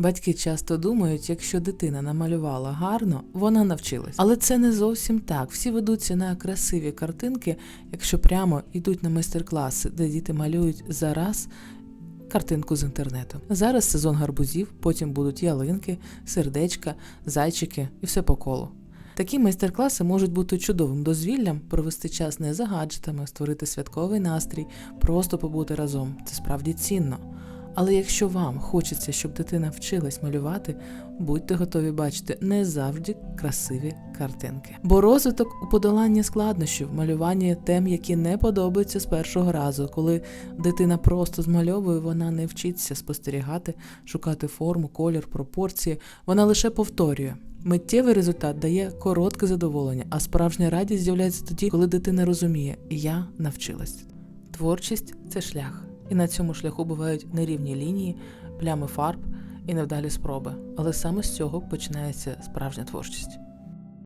Батьки часто думають, якщо дитина намалювала гарно, вона навчилась. Але це не зовсім так. Всі ведуться на красиві картинки, якщо прямо йдуть на майстер-класи, де діти малюють за раз картинку з інтернету. Зараз сезон гарбузів, потім будуть ялинки, сердечка, зайчики і все по колу. Такі майстер-класи можуть бути чудовим дозвіллям провести час не за гаджетами, створити святковий настрій, просто побути разом. Це справді цінно. Але якщо вам хочеться, щоб дитина вчилась малювати, будьте готові бачити не завжди красиві картинки. Бо розвиток у подоланні складнощів, малювання тем, які не подобаються з першого разу. Коли дитина просто змальовує, вона не вчиться спостерігати, шукати форму, колір, пропорції, вона лише повторює. Миттєвий результат дає коротке задоволення, а справжня радість з'являється тоді, коли дитина розуміє, я навчилась. Творчість це шлях, і на цьому шляху бувають нерівні лінії, плями фарб і невдалі спроби. Але саме з цього починається справжня творчість.